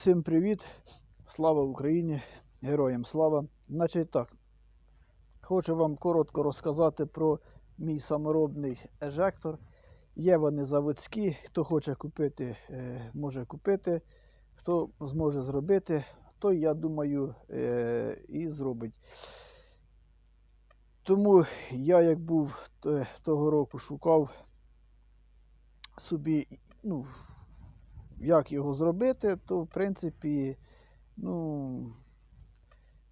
Всім привіт! Слава Україні! Героям слава! Значить так, хочу вам коротко розказати про мій саморобний ежектор. Є вони заводські, хто хоче купити, е, може купити, хто зможе зробити, той, я думаю, е, і зробить. Тому я, як був того року, шукав собі, ну, як його зробити, то в принципі, ну,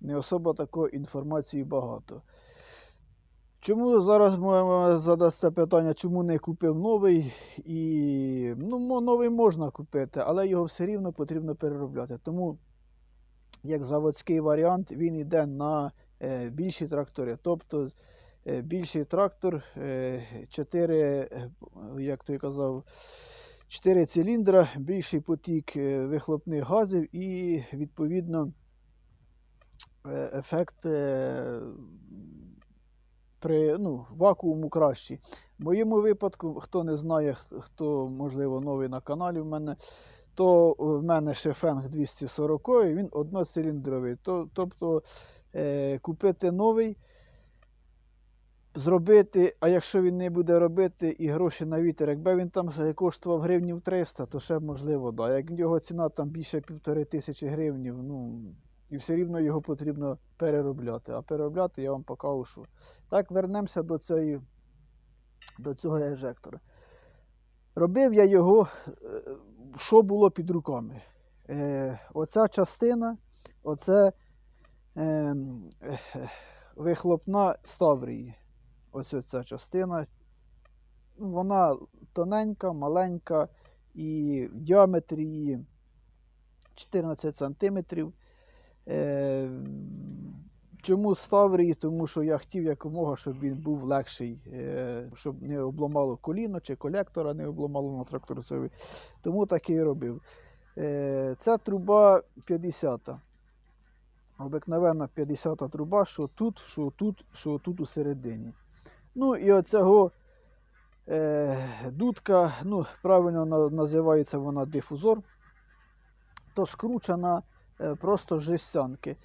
не особо такої інформації багато. Чому зараз задасться питання, чому не купив новий? І, ну, новий можна купити, але його все рівно потрібно переробляти. Тому, як заводський варіант, він йде на е, більші трактори. Тобто е, більший трактор, е, 4, як той казав, 4 циліндра, більший потік е, вихлопних газів і, відповідно, е, ефект е, при ну, вакууму кращий. В моєму випадку, хто не знає, хто, можливо, новий на каналі в мене, то в мене ще фенг 240, він одноциліндровий. То, тобто купити новий, зробити, а якщо він не буде робити і гроші на вітер, якби він там коштував гривнів 300, то ще можливо, да. Як його ціна там більше півтори тисячі гривнів, ну, і все рівно його потрібно переробляти. А переробляти я вам покажу, що. Так, вернемося до, цієї, до цього ежектора. Робив я його, е, що було під руками. Е, оця частина, оце е, вихлопна Ставрії. Ось ця частина. Ну, Вона тоненька, маленька і в діаметрі її 14 см. Е, чому Ставрії? Тому що я хотів якомога, щоб він був легший, е, щоб не обламало коліно чи колектора не обламало на тракторцеві. Тому так і робив. Е, Ця труба 50. Обикновенна 50 труба, що тут, що тут, що тут у середині. Ну і оцього е, дудка, ну, правильно називається вона дифузор, то скручена е, просто жестянки.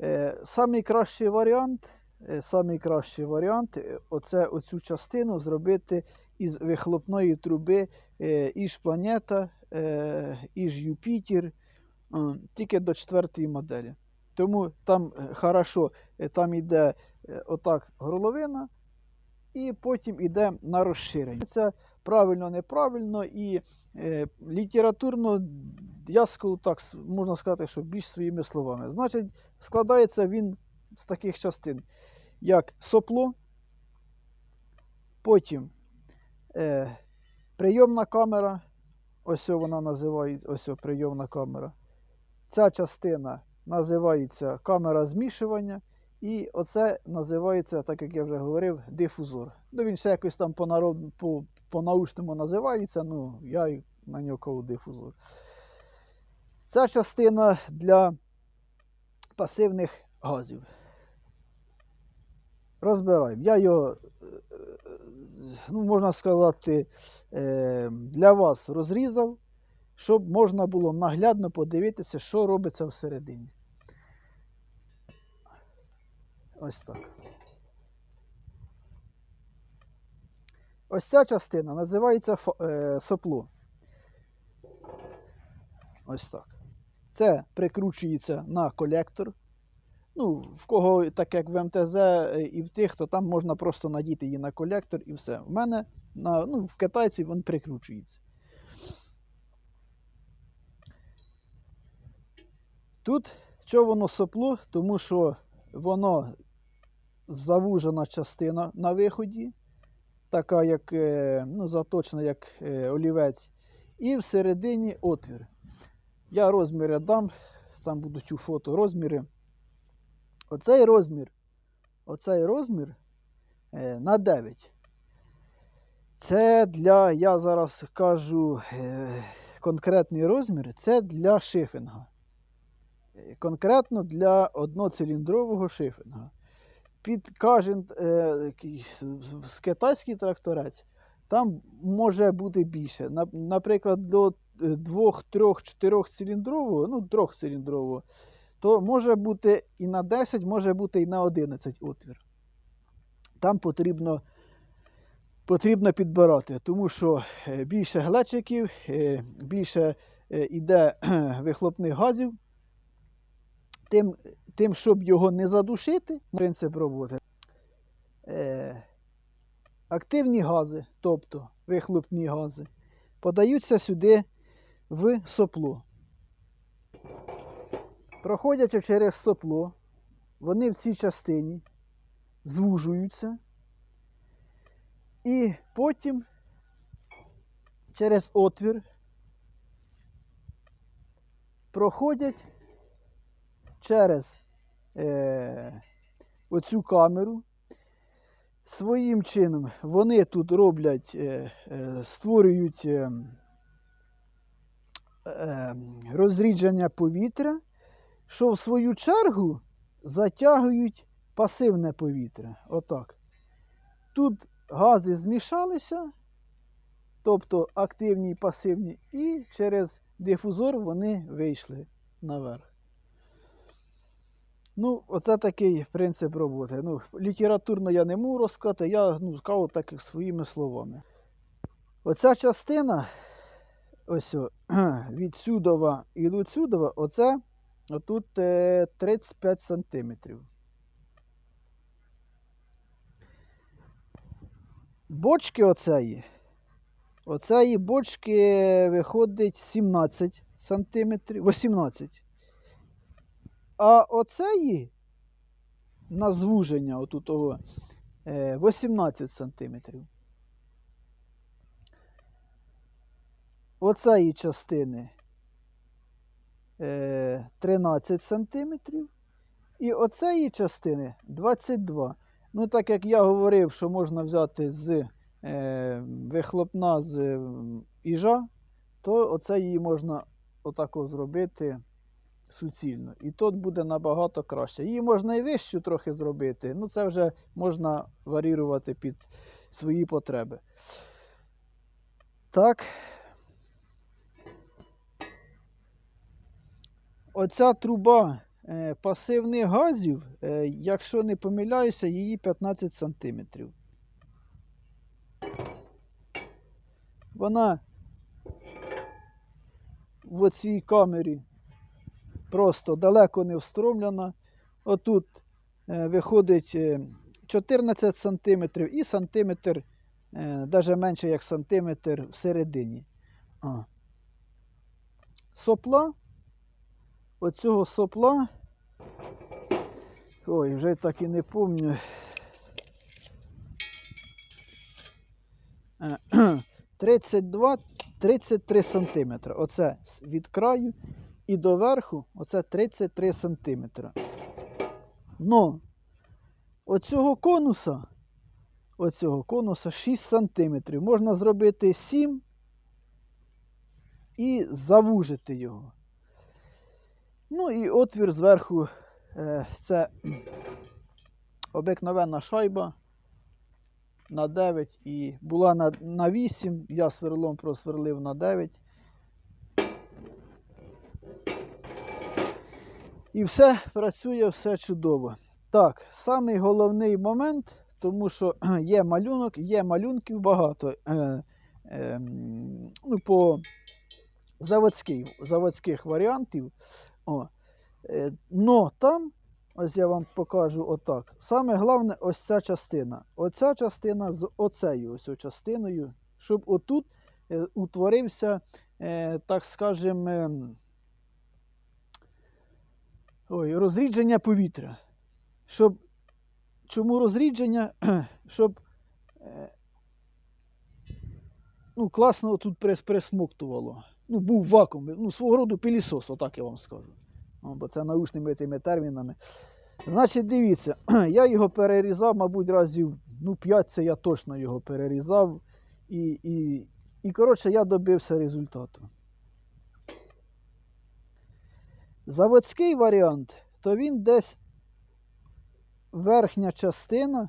Е, самий кращий варіант, е, самий варіант е, оце, оцю частину зробити із вихлопної труби е, Іж Планета, е, Іж Юпітер, е, тільки до четвертої моделі. Тому там е, хорошо, е, там йде отак горловина, і потім йде на розширення. Це правильно, неправильно і е, літературно, я скажу так, можна сказати, що більш своїми словами. Значить, складається він з таких частин, як сопло, потім е, прийомна камера, ось вона називається, ось прийомна камера. Ця частина називається камера змішування. І оце називається, так як я вже говорив, дифузор. Ну, він ще якось там по, народ... по, по називається, ну, я на нього дифузор. Ця частина для пасивних газів. Розбираємо. Я його, е, ну, можна сказати, е, для вас розрізав, щоб можна було наглядно подивитися, що робиться всередині. Ось так. Ось ця частина називається е, сопло. Ось так. Це прикручується на колектор. Ну, в кого, так як в МТЗ е, і в тих, то там можна просто надіти її на колектор і все. В мене на, ну, в китайців він прикручується. Тут що воно сопло, тому що воно завужена частина на виході, така як е, ну, заточена як е, олівець, і всередині отвір. Я розміри дам, там будуть у фото розміри. Оцей розмір, оцей розмір е, на 9. Це для, я зараз кажу конкретний розмір, це для шифінга. Конкретно для одноциліндрового шифінга. Під кожен е, китайський тракторець там може бути більше. Наприклад, до е, двох, трьох, чотирьохциліндрового, ну, трьохциліндрового, то може бути і на 10, може бути і на 11 отвір. Там потрібно, потрібно підбирати, тому що е, більше глечиків, е, більше е, іде вихлопних газів. Тим, тим, щоб його не задушити, принцип роботи. Е, активні гази, тобто вихлопні гази, подаються сюди в сопло. Проходячи через сопло, вони в цій частині звужуються, і потім через отвір проходять через е, оцю камеру. Своїм чином вони тут роблять, е, е, створюють е, е, розрідження повітря, що в свою чергу затягують пасивне повітря. Отак. Тут гази змішалися, тобто активні і пасивні, і через дифузор вони вийшли наверх. Ну, оце такий принцип роботи. Ну, літературно я не можу розказати, я ну, скажу так своїми словами. Оця частина, ось від сюдова і до сюдова, оце отут е, 35 сантиметрів. Бочки оцеї, оцеї бочки виходить 17 сантиметрів, 18. А оцеї на звуження отут того, е, 18 сантиметрів. Оцеї частини е, 13 сантиметрів. І оцеї частини 22. Ну, так як я говорив, що можна взяти з е, вихлопна з іжа, то оце її можна отако зробити суцільно. І тут буде набагато краще. Її можна і вищу трохи зробити, ну це вже можна варірувати під свої потреби. Так. Оця труба е, пасивних газів, е, якщо не помиляюся, її 15 см. Вона в оцій камері просто далеко не встромлена. Отут е, виходить е, 14 см і сантиметр, е, навіть менше як сантиметр всередині. Сопла. Оцього сопла. Ой, вже так і не пам'ятаю. Е, 32-33 см. Оце від краю і до верху оце 33 см. Но оцього конуса, оцього конуса 6 см. Можна зробити 7 і завужити його. Ну і отвір зверху е, це обикновенна шайба на 9 і була на 8, я сверлом просверлив на 9. І все працює, все чудово. Так, самий головний момент, тому що є малюнок, є малюнків багато. Е, е, ну, по заводських, заводських варіантів. О, е, но там, ось я вам покажу отак. Саме головне ось ця частина. Оця частина з оцею ось частиною, щоб отут е, утворився, е, так скажем, ем, ой, розрідження повітря. Щоб, чому розрідження? Щоб е, ну, класно тут присмоктувало. Ну, був вакуум, ну, свого роду пилісос, отак я вам скажу. Бо це научними тими термінами. Значить, дивіться, я його перерізав, мабуть, разів ну, 5 це я точно його перерізав. І, і, і коротше, я добився результату. Заводський варіант, то він десь верхня частина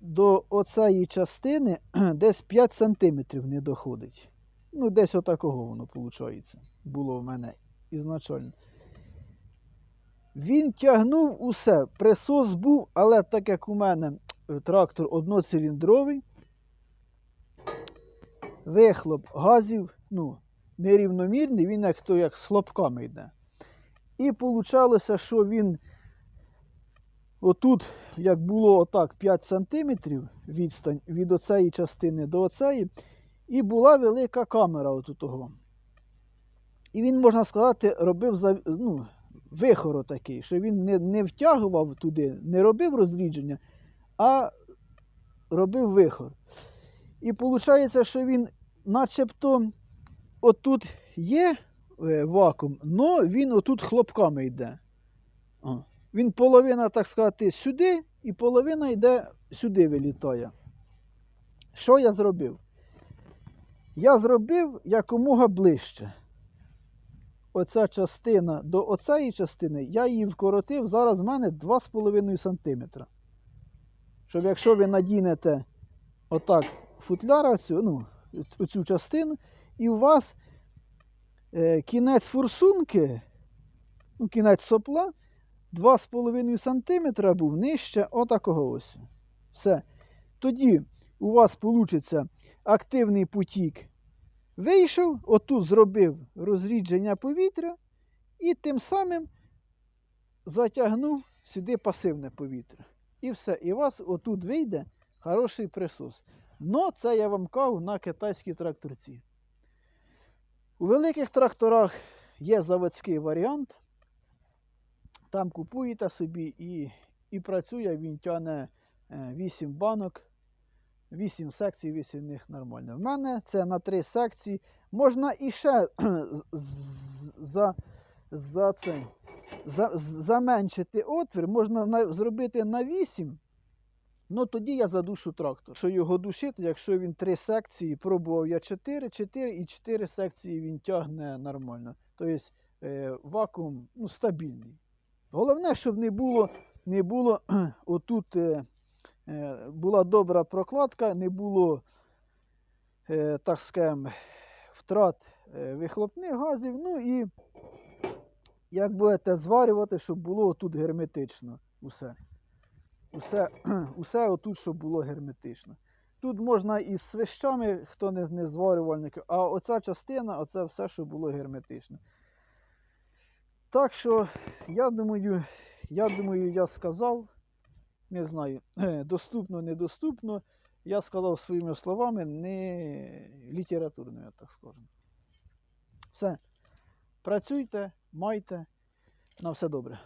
до оцеї частини десь 5 см не доходить. Ну, десь отакого воно виходить. Було в мене ізначально. Він тягнув усе. Присос був, але так як у мене е, трактор одноциліндровий, вихлоп газів, ну, нерівномірний, він як то як з хлопками йде. І вийшло, що він отут, як було отак 5 см відстань від оцеї частини до оцеї, і була велика камера отут того. І він, можна сказати, робив ну, вихор такий, що він не, не втягував туди, не робив розрідження, а робив вихор. І виходить, що він начебто отут є е, вакуум, але він отут хлопками йде. Він половина, так сказати, сюди, і половина йде сюди вилітає. Що я зробив? Я зробив якомога ближче. Оця частина до оцеї частини, я її вкоротив, зараз в мене 2,5 см. Щоб якщо ви надінете отак футляра, цю, ну, цю частину, і у вас е, кінець форсунки, ну, кінець сопла 2,5 см був нижче отакого ось. Все. Тоді у вас вийде активний потік. Вийшов, отут зробив розрідження повітря і тим самим затягнув сюди пасивне повітря. І все. І у вас отут вийде хороший присос. Но це я вам кажу на китайській тракторці. У великих тракторах є заводський варіант. Там купуєте собі і, і працює, він тягне 8 банок, 8 секцій, 8 в них нормально. В мене це на 3 секції. Можна і ще за, за, це, за, заменшити отвір, можна на, зробити на 8. Ну тоді я задушу трактор. Що його душити, якщо він 3 секції, пробував я 4, 4 і 4 секції він тягне нормально. Тобто е, вакуум ну, стабільний. Головне, щоб не було, не було отут е, е, була добра прокладка, не було, так скажемо, втрат вихлопних газів. Ну і як будете зварювати, щоб було тут герметично усе. Усе, усе отут, щоб було герметично. Тут можна із свищами, хто не, не зварювальник, а оця частина, оце все, що було герметично. Так що, я думаю, я думаю, я сказав, не знаю, доступно, недоступно. Я сказав своїми словами, не літературними, так скажемо. Все. Працюйте, майте. На все добре.